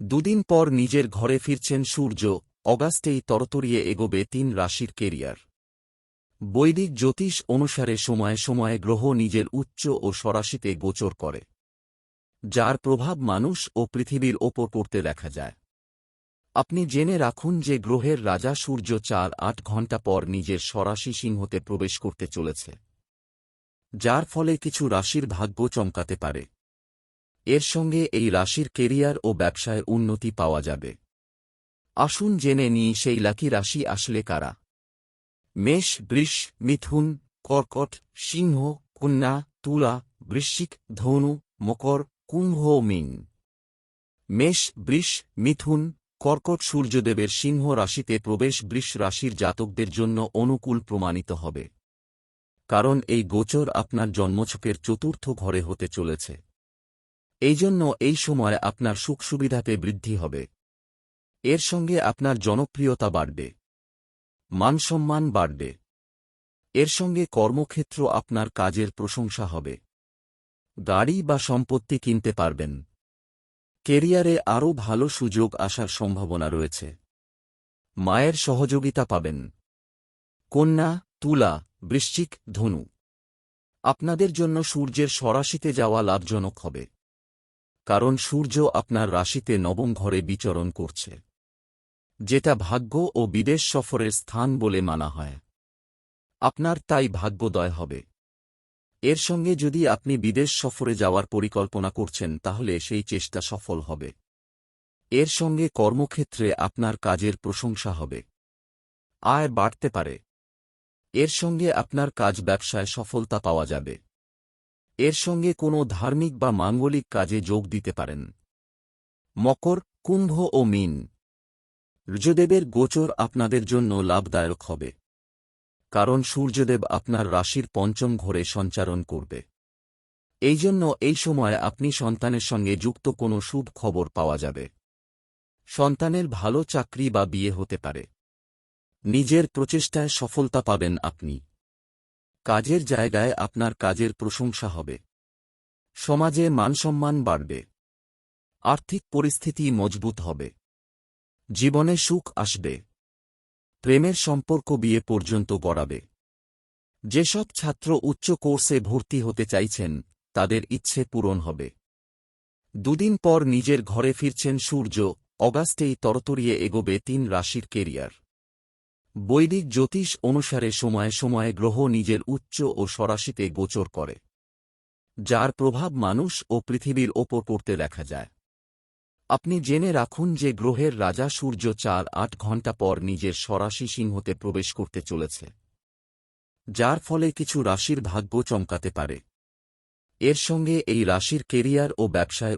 দুদিন পর নিজের ঘরে ফিরছেন সূর্য, অগাস্টেই তরতরিয়ে এগোবে তিন রাশির কেরিয়ার। বৈদিক জ্যোতিষ অনুসারে সময়ে সময়ে গ্রহ নিজের উচ্চ ও সরাসিতে গোচর করে, যার প্রভাব মানুষ ও পৃথিবীর ওপর পড়তে দেখা যায়। আপনি জেনে রাখুন যে গ্রহের রাজা সূর্য চার আট ঘণ্টা পর নিজের সরাসি সিংহতে প্রবেশ করতে চলেছে, যার ফলে কিছু রাশির ভাগ্য চমকাতে পারে। এর সঙ্গে এই রাশির কেরিয়ার ও ব্যবসায় উন্নতি পাওয়া যাবে। আসুন জেনে নিই সেই লাকি রাশি আসলে কারা। মেষ, বৃষ, মিথুন, কর্কট, সিংহ, কন্যা, তুলা, বৃশ্চিক, ধনু, মকর, কুম্ভ, মীন। মেষ, বৃষ, মিথুন, কর্কট সূর্যদেবের সিংহ রাশিতে প্রবেশ বৃষ রাশির জাতকদের জন্য অনুকূল প্রমাণিত হবে। কারণ এই গোচর আপনার জন্মছকের চতুর্থ ঘরে হতে চলেছে। এই জন্য এই সময় আপনার সুখ সুবিধাতে বৃদ্ধি হবে। এর সঙ্গে আপনার জনপ্রিয়তা বাড়বে। মানসম্মান বাড়বে। এর সঙ্গে কর্মক্ষেত্র আপনার কাজের প্রশংসা হবে। গাড়ি বা সম্পত্তি কিনতে পারবেন। কেরিয়ারে আরও ভালো সুযোগ আসার সম্ভাবনা রয়েছে। মায়ের সহযোগিতা পাবেন। কন্যা, তুলা, বৃশ্চিক, ধনু। আপনাদের জন্য সূর্যের সরাসিতে যাওয়া লাভজনক হবে। কারণ সূর্য আপনার রাশিতে নবম ঘরে বিচরণ করছে। যেটা ভাগ্য ও বিদেশ সফরের স্থান বলে মানা হয়। আপনার তাই ভাগ্যোদয় হবে। এর সঙ্গে যদি আপনি বিদেশ সফরে যাওয়ার পরিকল্পনা করছেন, তাহলে সেই চেষ্টা সফল হবে। এর সঙ্গে কর্মক্ষেত্রে আপনার কাজের প্রশংসা হবে। আয় বাড়তে পারে। এর সঙ্গে আপনার কাজ ব্যবসায় সফলতা পাওয়া যাবে। এর সঙ্গে কোনো ধার্মিক বা মাঙ্গলিক কাজে যোগ দিতে পারেন। মকর, কুম্ভ ও মিন। সূর্যদেবের গোচর আপনাদের জন্য লাভদায়ক হবে। কারণ সূর্যদেব আপনার রাশির পঞ্চম ঘরে সঞ্চারণ করবে। এই জন্য এই সময় আপনি সন্তানের সঙ্গে যুক্ত কোনো শুভ খবর পাওয়া যাবে। সন্তানের ভালো চাকরি বা বিয়ে হতে পারে। নিজের প্রচেষ্টায় সফলতা পাবেন আপনি। কাজের জায়গায় আপনার কাজের প্রশংসা হবে। সমাজে মানসম্মান বাড়বে। আর্থিক পরিস্থিতি মজবুত হবে। জীবনে সুখ আসবে। প্রেমের সম্পর্ক বিয়ে পর্যন্ত গড়াবে। যেসব ছাত্র উচ্চ কোর্সে ভর্তি হতে চাইছেন, তাদের ইচ্ছে পূরণ হবে। দুদিন পর নিজের ঘরে ফিরছেন সূর্য, অগাস্টেই তরতরিয়ে এগোবে তিন রাশির কেরিয়ার। বৈদিক জ্যোতিষ অনুসারে সময়ে সময়ে গ্রহ নিজের উচ্চ ও সরাসিতে গোচর করে, যার প্রভাব মানুষ ও পৃথিবীর ওপর পড়তে দেখা যায়। আপনি জেনে রাখুন যে গ্রহের রাজা সূর্য চার আট ঘণ্টা পর নিজের সরাসি সিংহতে প্রবেশ করতে চলেছে, যার ফলে কিছু রাশির ভাগ্য চমকাতে পারে। এর সঙ্গে এই রাশির কেরিয়ার ও ব্যবসায়